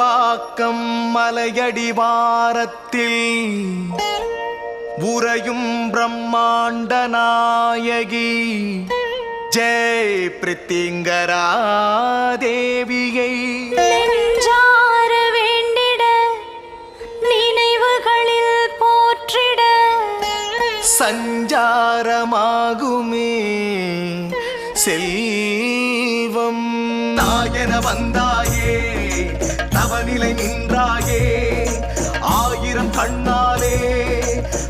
முகவாக்கம் மலையடிவாரத்தில் உறையும் பிரம்மாண்ட நாயகி. ஜெய் பிரித்திங்கரா தேவியை. வேண்டிட நினைவுகளில் போற்றிட. சஞ்சாரமாகுமே செல்வம். நாயன வந்தாயே நிலை நின்றாயே. ஆயிரம் கண்ணாலே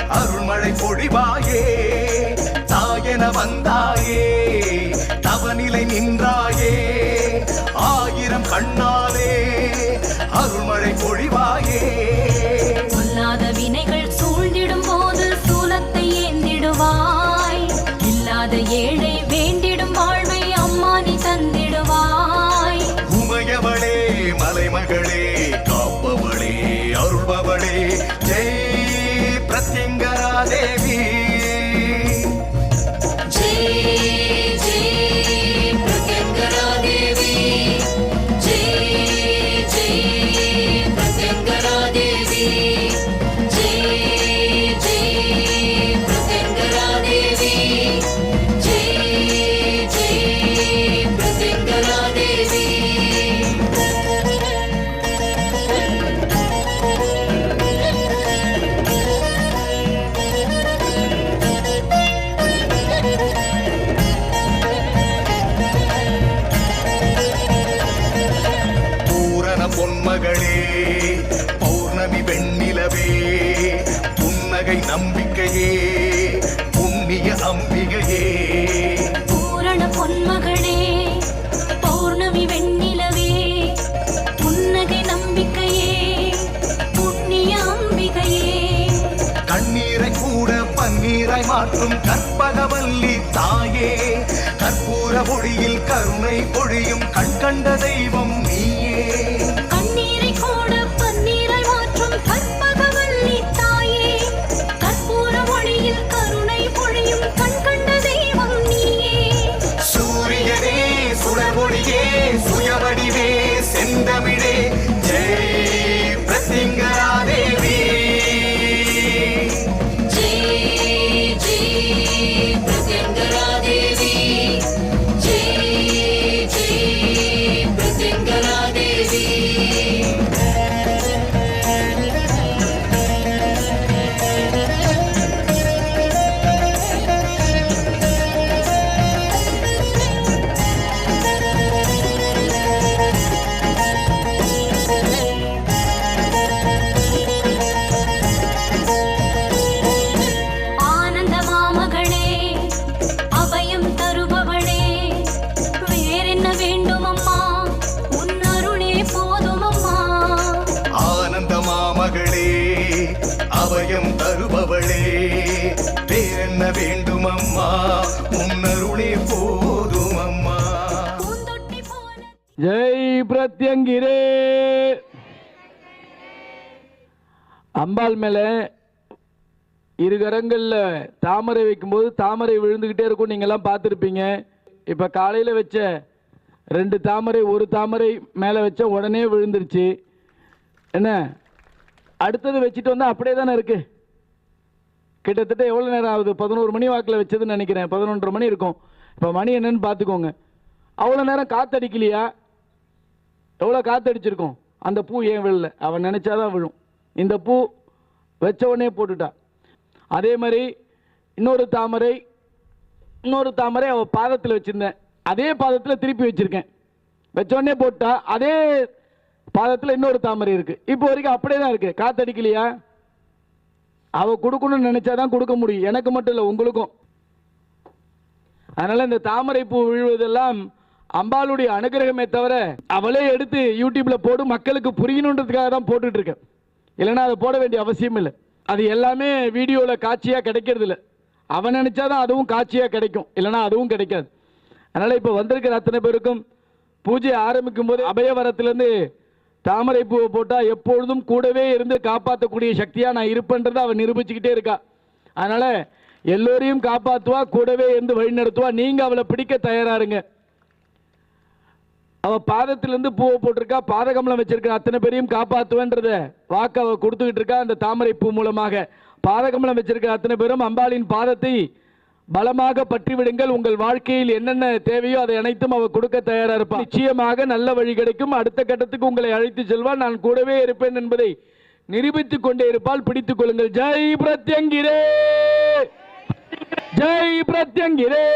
அருள்மழை பொழிவாயே. பன்னீராய் மாற்றும் கற்பகவல்லி தாயே. கற்பூர பொழியில் கருணை பொழியும் கண்கண்ட தெய்வம் பிரத்யங்கிரே அம்பாள் மேலே இரு கரங்களில் தாமரை வைக்கும்போது தாமரை விழுந்துக்கிட்டே இருக்கும். நீங்கள்லாம் பார்த்துருப்பீங்க. இப்போ காலையில் வச்ச ரெண்டு தாமரை ஒரு தாமரை மேலே வச்ச உடனே விழுந்துருச்சு. என்ன? அடுத்தது வச்சுட்டு வந்தால் அப்படியே தானே இருக்குது கிட்டத்தட்ட எவ்வளோ நேரம் ஆகுது? பதினோரு மணி வாக்கில் வச்சதுன்னு நினைக்கிறேன். பதினொன்றரை மணி இருக்கும். இப்போ மணி என்னன்னு பார்த்துக்கோங்க. அவ்வளோ நேரம் காத்தடிக்கலையா? எவ்வளோ காத்தடிச்சிருக்கும்? அந்த பூ ஏன் விழல? அவன் நினச்சாதான் விழும். இந்த பூ வச்ச உடனே போட்டுட்டா. அதே மாதிரி இன்னொரு தாமரை இன்னொரு தாமரை அவள் பாதத்தில் வச்சுருந்தேன். அதே பாதத்தில் திருப்பி வச்சுருக்கேன். வச்ச உடனே போட்டா அதே பாதத்தில் இன்னொரு தாமரை இருக்குது இப்போ வரைக்கும் அப்படியே தான் இருக்குது காத்தடிக்கலையா? அவள் கொடுக்கணும்னு நினைச்சாதான் கொடுக்க முடியும். எனக்கு மட்டும் இல்லை உங்களுக்கும். அதனால் இந்த தாமரை பூ விழுவதெல்லாம் அம்பாளுடைய அனுகிரகமே தவிர அவளே எடுத்து யூடியூப்ல போடு மக்களுக்கு புரியணுன்றதுக்காக தான் போட்டுட்டு இருக்கேன். இல்லைன்னா அதை போட வேண்டிய அவசியம் இல்லை. அது எல்லாமே வீடியோவில் காட்சியாக கிடைக்கிறது இல்லை. அவன் நினைச்சாதான் அதுவும் காட்சியாக கிடைக்கும். இல்லைன்னா அதுவும் கிடைக்காது. அதனால் இப்போ வந்திருக்கிற அத்தனை பேருக்கும் பூஜை ஆரம்பிக்கும் போது அபயவரத்துலேருந்து தாமரை பூவை போட்டால் எப்பொழுதும் கூடவே இருந்து காப்பாற்றக்கூடிய சக்தியாக நான் இருப்பேன்றதை அவன் நிரூபிச்சுக்கிட்டே இருக்கா. அதனால் எல்லோரையும் காப்பாற்றுவா கூடவே இருந்து வழிநடத்துவா. நீங்கள் அவளை பிடிக்க தயாராருங்க அவ பாதத்திலிருந்து பூவை போட்டிருக்கா பாதகமலம் வச்சிருக்க அத்தனை பேரையும் காப்பாத்துவேன்றத வாக்கு அவ கொடுத்துக்கிட்டு இருக்கா அந்த தாமரை பூ மூலமாக. பாதகமலம் வச்சிருக்க அத்தனை பேரும் அம்பாளின் பாதத்தை பலமாக பற்றி விடுங்கள் உங்கள் வாழ்க்கையில் என்னென்ன தேவையோ அதை அனைத்தும் அவ கொடுக்க தயாரா இருப்பான் நிச்சயமாக நல்ல வழி கிடைக்கும். அடுத்த கட்டத்துக்கு உங்களை அழைத்து செல்வான் நான் கூடவே இருப்பேன் என்பதை நிரூபித்துக் கொண்டே இருப்பால் பிடித்துக் கொள்ளுங்கள். ஜெய் பிரத்யங்கிரே! ஜெய் பிரத்யங்கிரே!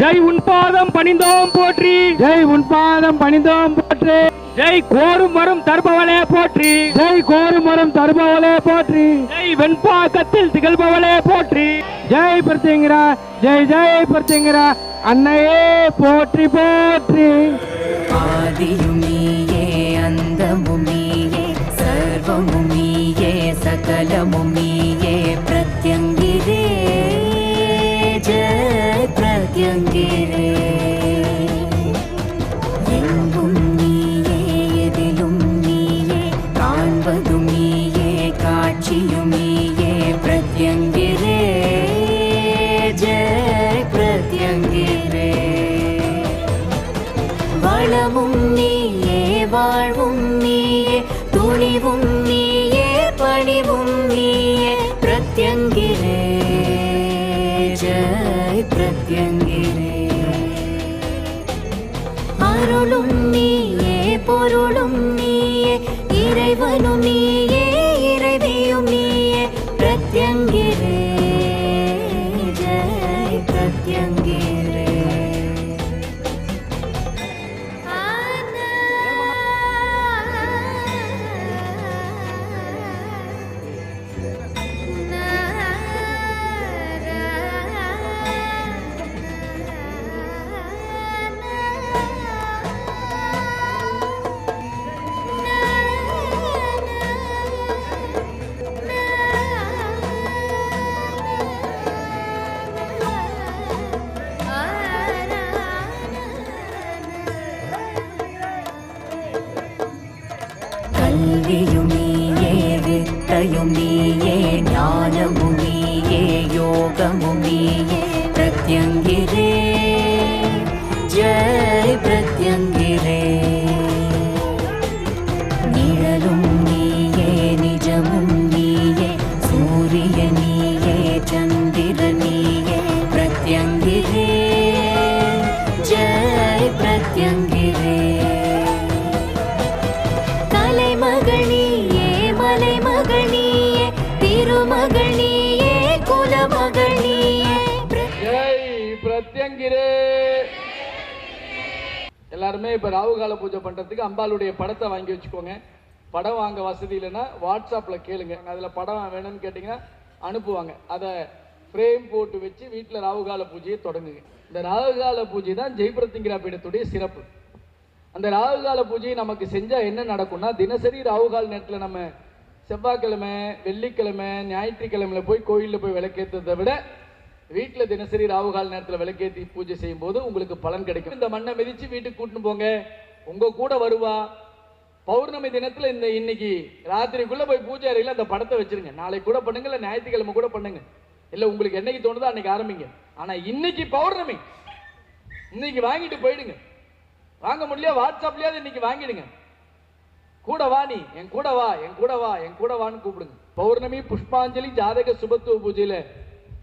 ஜெய். உன் பாதம் பணிந்தோம் போற்றி. ஜெய் உன் பாதம் பணிந்தோம் போற்றி. ஜெய் கோரும் வரும் தருபவளே போற்றி. ஜெய் கோரும் வரும் தருபவளே போற்றி. ஜெய் வெண்பாக்கத்தில் திகழ்பவளே போற்றி. ஜெய் பிரத்யங்கிரா ஜெய் ஜெய் பிரத்யங்கிரா. அன்னையே போற்றி போற்றி. ஆதியும் பிரத்யங்கிரே ஜெய் அருளும் நீயே பொருளும் நீயே இறைவனும் நீ எல்லாருமே இப்போ ராகுகால பூஜை பண்றதுக்கு அம்பாளுடைய படத்தை வாங்கி வச்சுக்கோங்க. படம் வாங்க வசதி இல்லைன்னா வாட்ஸ்அப்ல கேளுங்க. அதுல படம் வேணும்னு கேட்டிங்கன்னா அனுப்புவாங்க. அதை ஃப்ரேம் போட்டு வச்சு வீட்டில் ராகுகால பூஜையை தொடங்குங்க. இந்த ராகுகால பூஜை தான் ஜெய்பிரத்திங்கிரா பீடத்துடைய சிறப்பு. அந்த ராகுகால பூஜையை நமக்கு செஞ்சால் என்ன நடக்கும்னா தினசரி ராகுகால் நேரத்தில் நம்ம செவ்வாய்க்கிழமை வெள்ளிக்கிழமை ஞாயிற்றுக்கிழமையில் போய் கோயிலில் போய் விளக்கேற்றதை விட வீட்டில் தினசரி ராவுகால் நேரத்தில் விளக்கேற்றி பூஜை செய்யும் போது உங்களுக்கு பலன் கிடைக்கும். இந்த மண்ணை மிதித்து வீட்டுக்கு கூட்டின்னு போங்க. உங்கள் கூட வருவா. பௌர்ணமி தினத்தில் இந்த இன்னைக்கு ராத்திரிக்குள்ளே போய் பூஜை அறையில் அந்த படத்தை வச்சுருங்க. நாளைக்கு கூட பண்ணுங்க இல்லை ஞாயிற்றுக்கிழமை கூட பண்ணுங்க. இல்லை உங்களுக்கு என்னைக்கு தோணுதோ அன்னைக்கு ஆரம்பிங்க. ஆனால் இன்னைக்கு பௌர்ணமி. இன்னைக்கு வாங்கிட்டு போயிடுங்க. வாங்க முடியல வாட்ஸ்அப்லயாவது இன்னைக்கு வாங்கிடுங்க. கூட வா நீ. என் கூட வா என் கூட வா என் கூட வான்னு கூப்பிடுங்க. பௌர்ணமி புஷ்பாஞ்சலி ஜாதக சுபத்துவ பூஜையில்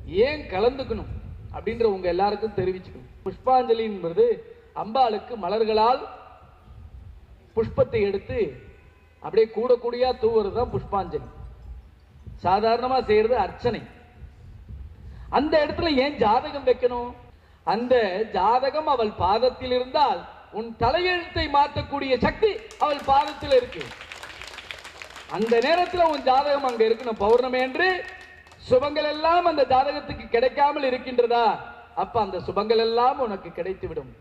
ஏன் கலந்துக்கணும் அப்படின்ற உங்க எல்லாருக்கும் தெரிவிச்சுக்கணும். புஷ்பாஞ்சலின்றது அம்பாளுக்கு மலர்களால் புஷ்பத்தை எடுத்து அப்படியே கூட கூடியா தூவுறது தான் புஷ்பாஞ்சலி. சாதாரணமா செய்யறது அர்ச்சனை. அந்த இடத்துல ஏன் ஜாதகம் வைக்கணும்? அந்த ஜாதகம் அவள் பாதத்தில் இருந்தால் உன் தலையெழுத்தை மாற்றக்கூடிய சக்தி அவள் பாதத்தில் இருக்கு. அந்த நேரத்துல உன் ஜாதகம் அங்க இருக்கணும் பௌர்ணமி என்று சுபங்கள் எல்லாம் அந்த ஜாதகத்துக்கு கிடைக்காமல் இருக்கின்றதா? அப்ப அந்த சுபங்கள் எல்லாம் உனக்கு கிடைத்து விடும்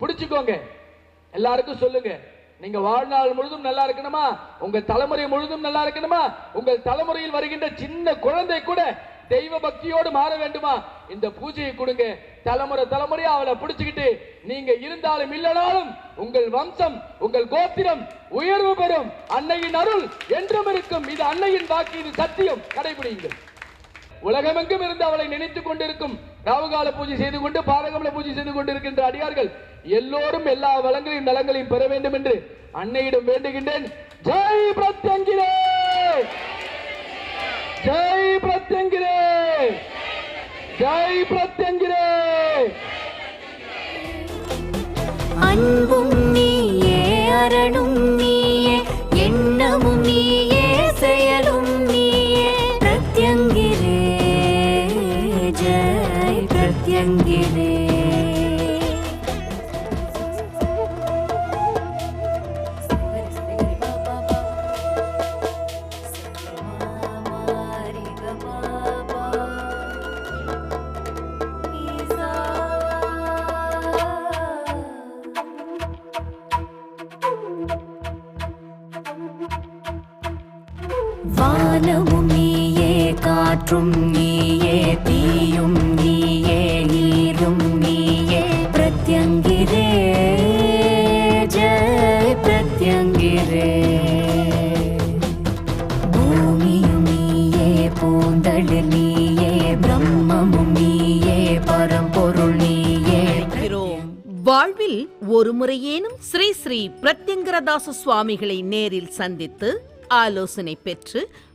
பிடிச்சுக்கோங்க. எல்லாருக்கும் சொல்லுங்க. நீங்க வாழ்நாள் முழுதும் நல்லா இருக்கணுமா? உங்க தலைமுறை முழுதும் நல்லா இருக்கணுமா? உங்கள் தலைமுறையில் வருகின்ற சின்ன குழந்தை கூட தெய்வ பக்தியோடு மாற வேண்டுமா? இந்த பூஜையை கொடுங்க. தலைமுறை தலைமுறை அவளை பிடிச்சுக்கிட்டு நீங்க இருந்தாலும் இல்லனாலும் உங்கள் வம்சம் உங்கள் கோத்திரம் உயர்வு பெறும். அன்னையின் அருள் என்றும் இருக்கும். இது அன்னையின் வாக்கு இது சத்தியம். கடைபிடிங்கள் உலகமெங்கும் இருந்து அவளை நினைத்துக் கொண்டிருக்கும். ராவுகால பூஜை செய்து கொண்டு பாதகமல பூஜை செய்து கொண்டிருக்கின்ற அடியார்கள் எல்லோரும் எல்லா வளங்களையும் நலங்களையும் பெற வேண்டும் என்று அன்னையிடம் வேண்டுகின்றேன். ஜெய் பிரத்யங்கிரே! ஜெய் பிரத்யங்கிரே! ஜெய் பிரத்யங்கிரே! அன்பும் நீயே அரணும் காற்றும் நீயே தீயும் நீயே நீரும் நீயே பிரத்யங்கிரே. ஜெய் பிரத்யங்கிரே. பூமியும் நீயே பூந்தழு நீயே பிரம்மமும் நீயே பரம்பொருள் நீயே வாழ்வில் ஒரு முறையேனும் ஸ்ரீ ஸ்ரீ பிரத்யங்கரதாச சுவாமிகளை நேரில் சந்தித்து ஆலோசனை பெற்று